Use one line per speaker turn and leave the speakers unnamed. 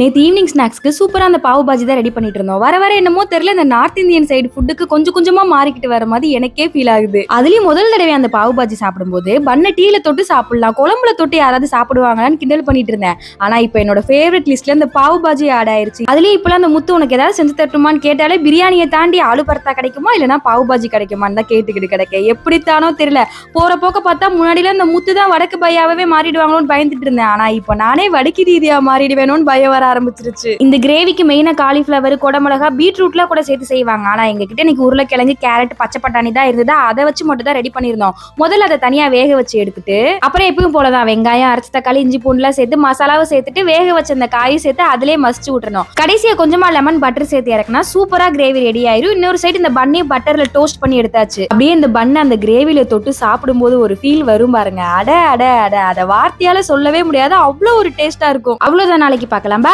நேற்று ஈவினிங் ஸ்நாக்ஸ்க்கு சூப்பராக அந்த பாவு பாஜி தான் ரெடி பண்ணிட்டு இருந்தோம். வர வர என்னமோ தெரியல இந்த நார்த் இந்தியன் சைடு ஃபுட்டுக்கு கொஞ்சம் கொஞ்சமா மாறிக்கிட்டு வர மாதிரி எனக்கே ஃபீல் ஆகுது. அதுலயும் முதல் தடவை அந்த பாவு பாஜி சாப்பிடும்போது பண்ண டீல தொட்டு சாப்பிடலாம் குழம்புல தொட்டு யாராவது சாப்பிடுவாங்களான்னு கிண்டல் பண்ணிட்டு இருந்தேன். ஆனா இப்போ என்னோட ஃபேவரட் லிஸ்ட்ல இந்த பாவு பாஜி ஆட் ஆயிருச்சு. அதுலயும் இப்பெல்லாம் அந்த முத்து உனக்கு ஏதாவது செஞ்சு தட்டுமான்னு கேட்டாலே பிரியாணியை தாண்டி ஆலு பரத்தா கிடைக்குமா? இல்லைன்னா பாவு பாஜி கிடைக்குமான்னு தான் கேட்டுக்கிட்டு கிடைக்க எப்படித்தானோ தெரியல. போற போக்க பார்த்தா முன்னாடில இந்த முத்து தான் வடக்கு பையாவே மாறிடுவாங்களோன்னு பயந்துட்டு இருந்தேன். ஆனா இப்போ நானே வடக்கு ரீதியா மாறிடுவேணும்னு பயம் வர ஆரம்பிச்சிருச்சு. இந்த கிரேவிக்கு மெயினா காலிஃபிளவர் குடமிளகா பீட்ரூட்லாம் கூட சேர்த்து செய்வாங்க. ஆனா எங்க கிட்ட இன்னைக்கு உருளைக்கிழங்கு கேரட் பச்சை பட்டாணி தான் இருந்தது. அதை வச்சு மட்டும் தான் ரெடி பண்ணியிருந்தோம். முதல்ல அதை தனியா வேக வச்சு எடுத்துட்டு அப்புறம் எப்பயும் போலதான் வெங்காயம் அரைச்ச தக்காளி இஞ்சி பூண்டுலாம் சேர்த்து மசாலாவை சேர்த்துட்டு வேக வச்ச அந்த காயும் சேர்த்து அதிலே மசிச்சு விட்டுறணும். கடைசியா கொஞ்சமா லெமன் பட்டர் சேர்த்து இறக்குனா சூப்பரா கிரேவி ரெடி ஆயிரும். இன்னொரு சைடு இந்த பண்ணையும் பட்டர்ல டோஸ்ட் பண்ணி எடுத்தாச்சு. அப்படியே இந்த பண்ணை அந்த கிரேவில தொட்டு சாப்பிடும்போது ஒரு ஃபீல் வரும் பாருங்க. அட அட அட. அதை வார்த்தையால சொல்லவே முடியாது. அவ்வளவு ஒரு டேஸ்டா இருக்கும். அவ்வளவுதான் நாளைக்கு பார்க்கலாம். பை